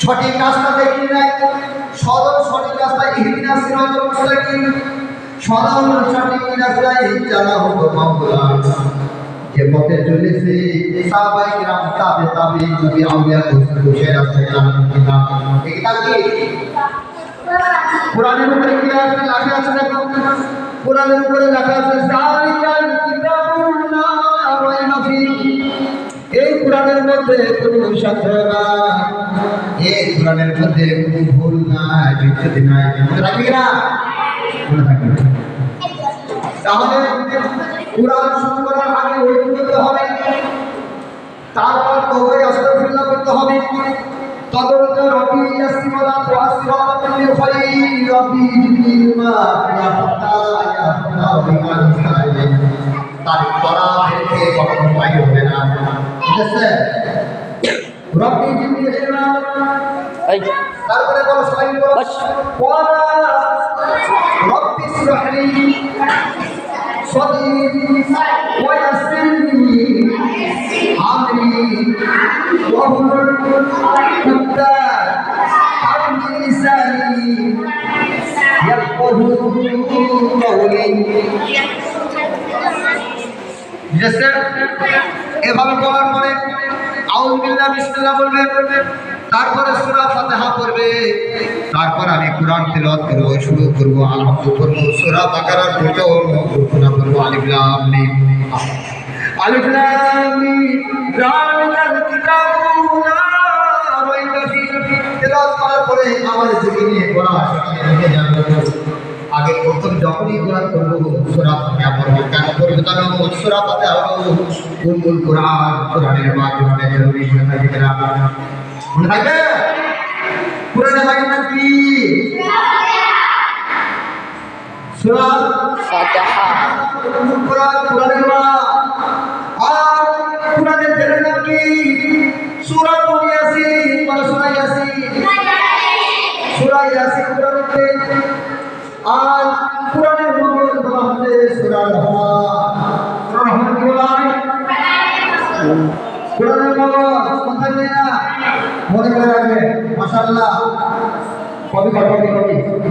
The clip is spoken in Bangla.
সঠিক রাস্তা দেখি সদল সঠিক রাস্তা ইহদিনা সিরাতুল মুস্তাকিম সদল সঠিক রাস্তায় চালা হতো মাওলা যে পথে চলেছে রাস্তায় কোরআনের উপরে কি আছে? লেখা আছে দেখো। কোরআনের উপরে লেখা আছে জালিকাল কিতাবুল লা রাইবা ফীহি এই কোরআনের মধ্যে কোনো সন্দেহ নাই এই কোরআনের মধ্যে কোনো ভুল নাই নাই। তাহলে কোরআন শুরু করার খাইর রবি জিবরিলমা ইয়া ফাতা ইয়া ফাতা বিমান খাইর তার তরা থেকে কখনো বাইরে হবে না ঠিক আছে রবি জিবরিলমা এই তারপরে বলো সবাই বলো বাস। ওয়ালা রব্বি ইসরাহলি صدري ويسر لي امري واحلل عقدة এভাবে বলার পরে আউল বিল্লাহ বিসমিল্লাহ বলবে, তারপরে সূরা ফাতিহা পড়বে। তারপর আমি কোরআন তেলাওয়াত করব, শুরু করব আলহামদু করব সূরা বাকারার প্রথম ঘোষণা করব, আলিফ লাম মিম। আলিফ লাম মিম, যালিকাল কিতাবু লা রাইবা ফীহি। তেলাওয়াত করার পরে আমার জীবনে পড়া সেখানে লিখে যাবে আগে প্রথম যখনই কোরআন করব সুরা ফাতিহা পড়ব। কেন করব কারণ সুরা ফাতিহা হলো উম্মুল কোরআন কোরআনের মা কোরআনের জরুরি মনে থাকে কিনা মনে থাকে? কোরআনের মা কিনা কি? সুরা ফাতিহা। উম্মুল কোরআন কোরআনের মা। আর কোরআনের জেনের নাম কি? সূরা ইয়াসিন? মানে সূরা ইয়াসিন। সূরা ইয়াসিন। কোরআনের তেল। কোরআনের মঙ্গল বলা হচ্ছে সূরা রহমান সূরা রহমান কি বলা কবি কবি কবি কবি।